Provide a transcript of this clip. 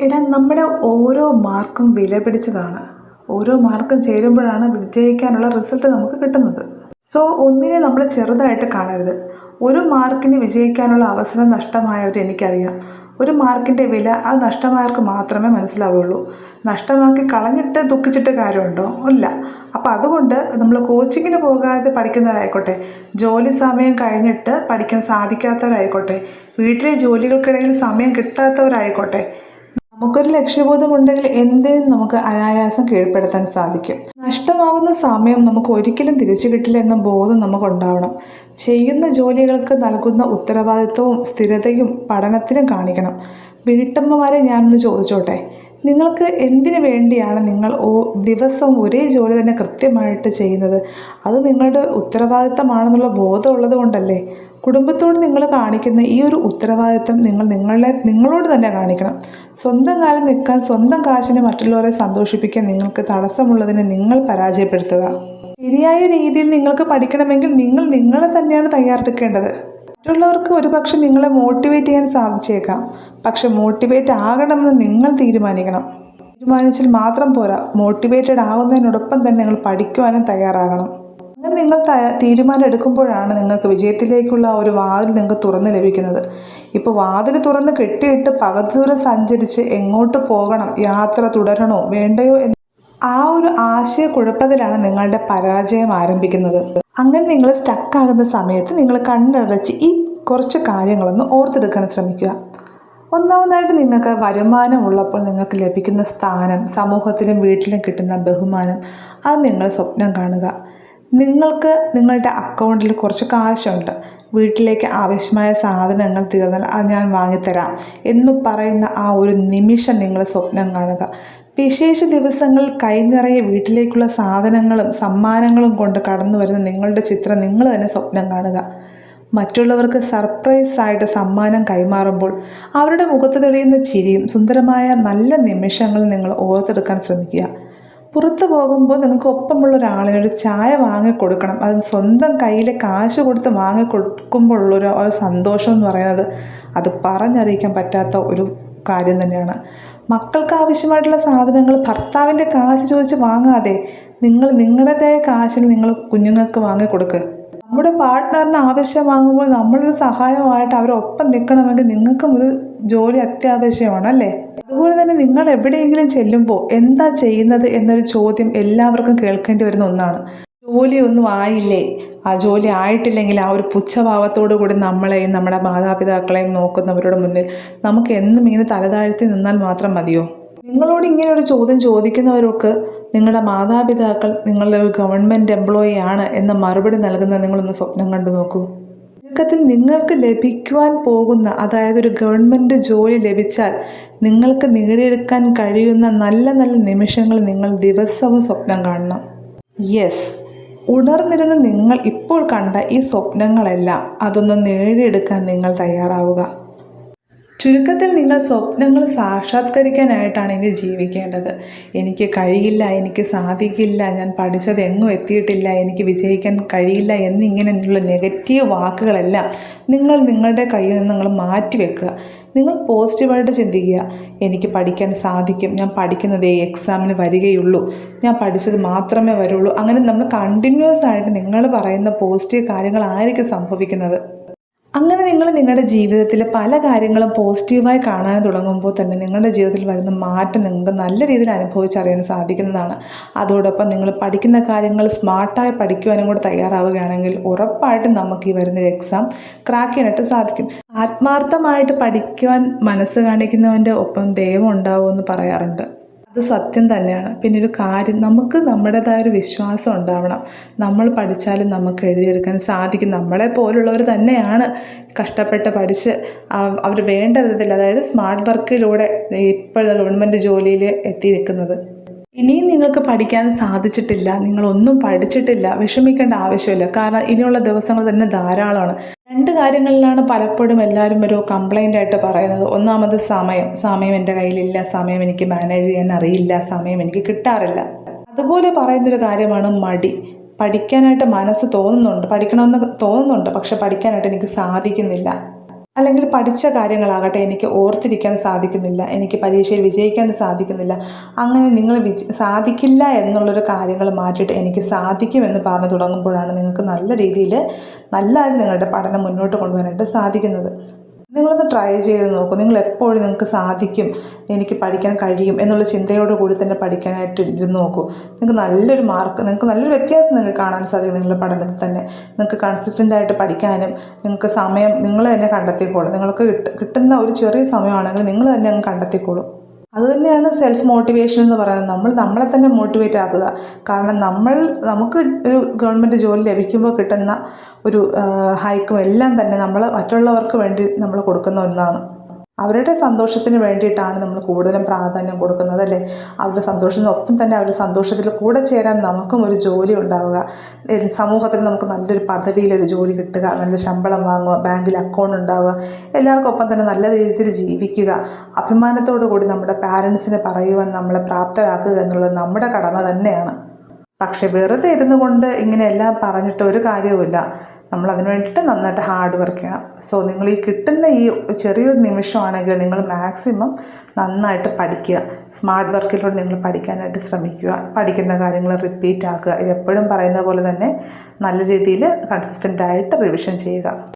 എടാ നമ്മുടെ ഓരോ മാർക്കും വില പിടിച്ചതാണ്. ഓരോ മാർക്കും ചേരുമ്പോഴാണ് വിജയിക്കാനുള്ള റിസൾട്ട് നമുക്ക് കിട്ടുന്നത്. സോ ഒന്നിനെ നമ്മൾ ചെറുതായിട്ട് കാണരുത്. ഒരു മാർക്കിന് വിജയിക്കാനുള്ള അവസരം നഷ്ടമായവർ എനിക്കറിയാം. ഒരു മാർക്കിന്റെ വില ആ നഷ്ടമായവർക്ക് മാത്രമേ മനസ്സിലാവുള്ളൂ. നഷ്ടമാക്കി കളഞ്ഞിട്ട് ദുഃഖിച്ചിട്ട് കാര്യമുണ്ടോ? ഇല്ല. അപ്പോൾ അതുകൊണ്ട് നമ്മൾ കോച്ചിങ്ങിന് പോകാതെ പഠിക്കുന്നവരായിക്കോട്ടെ ജോലി സമയം കഴിഞ്ഞിട്ട് പഠിക്കാൻ സാധിക്കാത്തവരായിക്കോട്ടെ വീട്ടിലെ ജോലികൾക്കിടയിൽ സമയം കിട്ടാത്തവരായിക്കോട്ടെ നമുക്കൊരു ലക്ഷ്യബോധമുണ്ടെങ്കിൽ എന്തിനും നമുക്ക് അനായാസം കീഴ്പ്പെടുത്താൻ സാധിക്കും. നഷ്ടമാകുന്ന സമയം നമുക്ക് ഒരിക്കലും തിരിച്ചു കിട്ടില്ല എന്ന ബോധം നമുക്കുണ്ടാവണം. ചെയ്യുന്ന ജോലികൾക്ക് നൽകുന്ന ഉത്തരവാദിത്വവും സ്ഥിരതയും പഠനത്തിനും കാണിക്കണം. വീട്ടമ്മമാരെ ഞാനൊന്ന് ചോദിച്ചോട്ടെ? നിങ്ങൾക്ക് എന്തിനു വേണ്ടിയാണ് നിങ്ങൾ ഓ ദിവസം ഒരേ ജോലി തന്നെ കൃത്യമായിട്ട് ചെയ്യുന്നത്? അത് നിങ്ങളുടെ ഉത്തരവാദിത്തമാണെന്നുള്ള ബോധമുള്ളത് കൊണ്ടല്ലേ കുടുംബത്തോട് നിങ്ങൾ കാണിക്കുന്ന ഈ ഒരു ഉത്തരവാദിത്തം നിങ്ങൾ നിങ്ങളെ നിങ്ങളോട് തന്നെ കാണിക്കണം. സ്വന്തം കാലം നിൽക്കാൻ സ്വന്തം കാശിനെ മറ്റുള്ളവരെ സന്തോഷിപ്പിക്കാൻ നിങ്ങൾക്ക് തടസ്സമുള്ളതിനെ നിങ്ങൾ പരാജയപ്പെടുത്തുക. ശരിയായ രീതിയിൽ നിങ്ങൾക്ക് പഠിക്കണമെങ്കിൽ നിങ്ങൾ നിങ്ങളെ തന്നെയാണ് തയ്യാറെടുക്കേണ്ടത്. മറ്റുള്ളവർക്ക് ഒരുപക്ഷെ നിങ്ങളെ മോട്ടിവേറ്റ് ചെയ്യാൻ സാധിച്ചേക്കാം. പക്ഷെ മോട്ടിവേറ്റ് ആകണമെന്ന് നിങ്ങൾ തീരുമാനിക്കണം. തീരുമാനിച്ചാൽ മാത്രം പോരാ. മോട്ടിവേറ്റഡ് ആകുന്നതിനോടൊപ്പം തന്നെ നിങ്ങൾ പഠിക്കുവാനും തയ്യാറാകണം. അങ്ങനെ നിങ്ങൾ തീരുമാനം എടുക്കുമ്പോഴാണ് നിങ്ങൾക്ക് വിജയത്തിലേക്കുള്ള ഒരു വാതിൽ നിങ്ങൾക്ക് തുറന്ന് ലഭിക്കുന്നത്. ഇപ്പോൾ വാതിൽ തുറന്ന് കെട്ടിയിട്ട് പകുതി ദൂരം സഞ്ചരിച്ച് എങ്ങോട്ട് പോകണം? യാത്ര തുടരണോ? വേണ്ടയോ എന്ന് ആ ഒരു ആശയക്കുഴപ്പത്തിലാണ് നിങ്ങളുടെ പരാജയം ആരംഭിക്കുന്നത്. അങ്ങനെ നിങ്ങൾ സ്റ്റക്കാകുന്ന സമയത്ത് നിങ്ങൾ കണ്ണടച്ച് ഈ കുറച്ച് കാര്യങ്ങളൊന്ന് ഓർത്തെടുക്കാൻ ശ്രമിക്കുക. ഒന്നാമതായിട്ട് നിങ്ങൾക്ക് വരുമാനം ഉള്ളപ്പോൾ നിങ്ങൾക്ക് ലഭിക്കുന്ന സ്ഥാനം സമൂഹത്തിലും വീട്ടിലും കിട്ടുന്ന ബഹുമാനം അത് നിങ്ങൾ സ്വപ്നം കാണുക. നിങ്ങൾക്ക് നിങ്ങളുടെ അക്കൗണ്ടിൽ കുറച്ച് കാശുണ്ട്. വീട്ടിലേക്ക് ആവശ്യമായ സാധനങ്ങൾ തീർന്നാൽ അത് ഞാൻ വാങ്ങിത്തരാം എന്ന് പറയുന്ന ആ ഒരു നിമിഷം നിങ്ങൾ സ്വപ്നം കാണുക. വിശേഷ ദിവസങ്ങളിൽ കൈനിറയെ വീട്ടിലേക്കുള്ള സാധനങ്ങളും സമ്മാനങ്ങളും കൊണ്ട് കടന്നു വരുന്ന നിങ്ങളുടെ ചിത്രം നിങ്ങൾ തന്നെ സ്വപ്നം കാണുക. മറ്റുള്ളവർക്ക് സർപ്രൈസ് ആയിട്ട് സമ്മാനം കൈമാറുമ്പോൾ അവരുടെ മുഖത്ത് തെളിയുന്ന ചിരിയും സുന്ദരമായ നല്ല നിമിഷങ്ങളും നിങ്ങൾ ഓർത്തെടുക്കാൻ ശ്രമിക്കുക. പുറത്തു പോകുമ്പോൾ നിങ്ങൾക്ക് ഒപ്പമുള്ള ഒരാളിന് ഒരു ചായ വാങ്ങി കൊടുക്കണം അത് സ്വന്തം കയ്യിൽ കാശ് കൊടുത്ത് വാങ്ങി കൊടുക്കുമ്പോഴുള്ളൊരു ഒരു സന്തോഷം എന്ന് പറയുന്നത് അത് പറഞ്ഞറിയിക്കാൻ പറ്റാത്ത ഒരു കാര്യം തന്നെയാണ്. മക്കൾക്ക് ആവശ്യമായിട്ടുള്ള സാധനങ്ങൾ ഭർത്താവിന്റെ കാശ് ചോദിച്ച് വാങ്ങാതെ നിങ്ങൾ നിങ്ങളുടേതായ കാശിൽ നിങ്ങൾ കുഞ്ഞുങ്ങൾക്ക് വാങ്ങി കൊടുക്കുക നമ്മുടെ പാർട്ട്ണറിന് ആവശ്യം വാങ്ങുമ്പോൾ നമ്മളൊരു സഹായമായിട്ട് അവരൊപ്പം നിൽക്കണമെങ്കിൽ നിങ്ങൾക്കും ഒരു ജോലി അത്യാവശ്യമാണ് അല്ലേ? അതുപോലെ തന്നെ നിങ്ങൾ എവിടെയെങ്കിലും ചെല്ലുമ്പോൾ എന്താ ചെയ്യുന്നത് എന്നൊരു ചോദ്യം എല്ലാവർക്കും കേൾക്കേണ്ടി വരുന്ന ഒന്നാണ്. ജോലിയൊന്നും ആയില്ലേ? ആ ജോലി ആയിട്ടില്ലെങ്കിൽ ആ ഒരു പുച്ഛഭാവത്തോടു കൂടി നമ്മളെയും നമ്മുടെ മാതാപിതാക്കളെയും നോക്കുന്നവരുടെ മുന്നിൽ നമുക്ക് എന്നും ഇങ്ങനെ തലതാഴ്ത്തി നിന്നാൽ മാത്രം മതിയോ? നിങ്ങളോട് ഇങ്ങനെ ഒരു ചോദ്യം ചോദിക്കുന്നവർക്ക് നിങ്ങളുടെ മാതാപിതാക്കൾ നിങ്ങളുടെ ഒരു ഗവൺമെന്റ് എംപ്ലോയി ആണ് എന്ന മറുപടി നൽകുന്ന നിങ്ങളൊന്ന് സ്വപ്നം കണ്ടു നോക്കൂ. ചുരുക്കത്തിൽ നിങ്ങൾക്ക് ലഭിക്കുവാൻ പോകുന്ന അതായത് ഒരു ഗവൺമെന്റ് ജോലി ലഭിച്ചാൽ നിങ്ങൾക്ക് നേടിയെടുക്കാൻ കഴിയുന്ന നല്ല നല്ല നിമിഷങ്ങൾ നിങ്ങൾ ദിവസവും സ്വപ്നം കാണണം. യെസ് ഉണർന്നിരുന്ന നിങ്ങൾ ഇപ്പോൾ കണ്ട ഈ സ്വപ്നങ്ങളെല്ലാം അതൊന്ന് നേടിയെടുക്കാൻ നിങ്ങൾ തയ്യാറാവുക. ചുരുക്കത്തിൽ നിങ്ങൾ സ്വപ്നങ്ങൾ സാക്ഷാത്കരിക്കാനായിട്ടാണ് ഇനി ജീവിക്കേണ്ടത്. എനിക്ക് കഴിയില്ല എനിക്ക് സാധിക്കില്ല ഞാൻ പഠിച്ചത് എങ്ങും എത്തിയിട്ടില്ല എനിക്ക് വിജയിക്കാൻ കഴിയില്ല എന്നിങ്ങനെയുള്ള നെഗറ്റീവ് വാക്കുകളെല്ലാം നിങ്ങൾ നിങ്ങളുടെ കയ്യിൽ നിന്ന് നിങ്ങൾ മാറ്റി വെക്കുക. നിങ്ങൾ പോസിറ്റീവായിട്ട് ചിന്തിക്കുക. എനിക്ക് പഠിക്കാൻ സാധിക്കും. ഞാൻ പഠിക്കുന്നതേ എക്സാമിന് വരികയുള്ളൂ. ഞാൻ പഠിച്ചത് മാത്രമേ വരുള്ളൂ. അങ്ങനെ നമ്മൾ കണ്ടിന്യൂസ് ആയിട്ട് നിങ്ങൾ പറയുന്ന പോസിറ്റീവ് കാര്യങ്ങളായിരിക്കും സംഭവിക്കുന്നത്. അങ്ങനെ നിങ്ങൾ നിങ്ങളുടെ ജീവിതത്തിൽ പല കാര്യങ്ങളും പോസിറ്റീവായി കാണാൻ തുടങ്ങുമ്പോൾ തന്നെ നിങ്ങളുടെ ജീവിതത്തിൽ വരുന്ന മാറ്റം നിങ്ങൾക്ക് നല്ല രീതിയിൽ അനുഭവിച്ചറിയാൻ സാധിക്കുന്നതാണ്. അതോടൊപ്പം നിങ്ങൾ പഠിക്കുന്ന കാര്യങ്ങൾ സ്മാർട്ടായി പഠിക്കുവാനും കൂടെ തയ്യാറാവുകയാണെങ്കിൽ ഉറപ്പായിട്ടും നമുക്ക് ഈ വരുന്നൊരു എക്സാം ക്രാക്ക് ചെയ്യാനായിട്ട് സാധിക്കും. ആത്മാർത്ഥമായിട്ട് പഠിക്കുവാൻ മനസ്സ് കാണിക്കുന്നവന്റെ ഒപ്പം ദൈവം ഉണ്ടാവുമെന്ന് പറയാറുണ്ട്. അത് സത്യം തന്നെയാണ്. പിന്നെ ഒരു കാര്യം നമുക്ക് നമ്മുടേതായ ഒരു വിശ്വാസം ഉണ്ടാവണം. നമ്മൾ പഠിച്ചാലും നമുക്ക് എഴുതിയെടുക്കാൻ സാധിക്കും. നമ്മളെ പോലുള്ളവർ തന്നെയാണ് കഷ്ടപ്പെട്ട് പഠിച്ച് അവർ വേണ്ട വിധത്തിൽ അതായത് സ്മാർട്ട് വർക്കിലൂടെ ഇപ്പോഴത്തെ ഗവൺമെന്റ് ജോലിയിൽ എത്തി നിൽക്കുന്നത്. ഇനിയും നിങ്ങൾക്ക് പഠിക്കാൻ സാധിച്ചിട്ടില്ല നിങ്ങളൊന്നും പഠിച്ചിട്ടില്ല വിഷമിക്കേണ്ട ആവശ്യമില്ല. കാരണം ഇനിയുള്ള ദിവസങ്ങൾ തന്നെ ധാരാളമാണ്. രണ്ട് കാര്യങ്ങളിലാണ് പലപ്പോഴും എല്ലാവരും ഒരു കംപ്ലൈന്റ് ആയിട്ട് പറയുന്നത്. ഒന്നാമത് സമയം. സമയം എന്റെ കയ്യിലില്ല. സമയം എനിക്ക് മാനേജ് ചെയ്യാൻ അറിയില്ല. സമയം എനിക്ക് കിട്ടാറില്ല. അതുപോലെ പറയുന്നൊരു കാര്യമാണ് മടി. പഠിക്കാനായിട്ട് മനസ്സ് തോന്നുന്നുണ്ട്. പഠിക്കണമെന്ന് തോന്നുന്നുണ്ട്. പക്ഷെ പഠിക്കാനായിട്ട് എനിക്ക് സാധിക്കുന്നില്ല. അല്ലെങ്കിൽ പഠിച്ച കാര്യങ്ങളാകട്ടെ എനിക്ക് ഓർത്തിരിക്കാൻ സാധിക്കുന്നില്ല എനിക്ക് പരീക്ഷയിൽ വിജയിക്കാൻ സാധിക്കുന്നില്ല അങ്ങനെ നിങ്ങൾ വിജ സാധിക്കില്ല എന്നുള്ളൊരു കാര്യങ്ങൾ മാറ്റിയിട്ട് എനിക്ക് സാധിക്കുമെന്ന് പറഞ്ഞു തുടങ്ങുമ്പോഴാണ് നിങ്ങൾക്ക് നല്ല രീതിയിൽ നല്ലതായിട്ട് നിങ്ങളുടെ പഠനം മുന്നോട്ട് കൊണ്ടുവരാനായിട്ട് സാധിക്കുന്നത്. നിങ്ങളൊന്ന് ട്രൈ ചെയ്ത് നോക്കൂ. നിങ്ങൾ എപ്പോഴും നിങ്ങൾക്ക് സാധിക്കും. എനിക്ക് പഠിക്കാൻ കഴിയും എന്നുള്ള ചിന്തയോട് കൂടി തന്നെ പഠിക്കാനായിട്ട് ഇരുന്ന് നോക്കൂ. നിങ്ങൾക്ക് നല്ലൊരു മാർക്ക് നിങ്ങൾക്ക് നല്ലൊരു വ്യത്യാസം നിങ്ങൾക്ക് കാണാൻ സാധിക്കും നിങ്ങളുടെ പഠനത്തിൽ തന്നെ. നിങ്ങൾക്ക് കൺസിസ്റ്റന്റ് ആയിട്ട് പഠിക്കാനും നിങ്ങൾക്ക് സമയം നിങ്ങൾ തന്നെ കണ്ടെത്തിക്കോളും. നിങ്ങൾക്ക് കിട്ട കിട്ടുന്ന ഒരു ചെറിയ സമയമാണെങ്കിൽ നിങ്ങൾ തന്നെ അങ്ങ് കണ്ടെത്തിക്കോളും. അതുതന്നെയാണ് സെൽഫ് മോട്ടിവേഷൻ എന്ന് പറയുന്നത്. നമ്മൾ നമ്മളെ തന്നെ മോട്ടിവേറ്റ് ആക്കുക. കാരണം നമ്മൾ നമുക്ക് ഒരു ഗവൺമെന്റ് ജോലി ലഭിക്കുമ്പോൾ കിട്ടുന്ന ഒരു ഹൈക്കും എല്ലാം തന്നെ നമ്മൾ മറ്റുള്ളവർക്ക് വേണ്ടി നമ്മൾ കൊടുക്കുന്ന ഒന്നാണ്. അവരുടെ സന്തോഷത്തിന് വേണ്ടിയിട്ടാണ് നമ്മൾ കൂടുതലും പ്രാധാന്യം കൊടുക്കുന്നത് അല്ലേ? അവരുടെ സന്തോഷത്തിനൊപ്പം തന്നെ അവരുടെ സന്തോഷത്തിൽ കൂടെ ചേരാൻ നമുക്കും ഒരു ജോലി ഉണ്ടാവുക. സമൂഹത്തിൽ നമുക്ക് നല്ലൊരു പദവിയിലൊരു ജോലി കിട്ടുക നല്ല ശമ്പളം വാങ്ങുക ബാങ്കിൽ അക്കൗണ്ട് ഉണ്ടാവുക എല്ലാവർക്കും ഒപ്പം തന്നെ നല്ല രീതിയിൽ ജീവിക്കുക. അഭിമാനത്തോടു കൂടി നമ്മുടെ പാരൻസിനെ പറയുവാൻ നമ്മളെ പ്രാപ്തരാക്കുക എന്നുള്ളത് നമ്മുടെ കടമ തന്നെയാണ്. പക്ഷേ വെറുതെ ഇരുന്നു കൊണ്ട് ഇങ്ങനെ എല്ലാം പറഞ്ഞിട്ട് ഒരു കാര്യവുമില്ല. നമ്മൾ അതിന് വേണ്ടിയിട്ട് നന്നായിട്ട് ഹാർഡ് വർക്ക് ചെയ്യണം. സോ നിങ്ങൾ ഈ കിട്ടുന്ന ഈ ചെറിയൊരു നിമിഷമാണെങ്കിൽ നിങ്ങൾ മാക്സിമം നന്നായിട്ട് പഠിക്കുക. സ്മാർട്ട് വർക്കിലൂടെ നിങ്ങൾ പഠിക്കാനായിട്ട് ശ്രമിക്കുക. പഠിക്കുന്ന കാര്യങ്ങൾ റിപ്പീറ്റ് ആക്കുക. ഇതെപ്പോഴും പറയുന്ന പോലെ തന്നെ നല്ല രീതിയിൽ കൺസിസ്റ്റന്റ് ആയിട്ട് റിവിഷൻ ചെയ്യുക.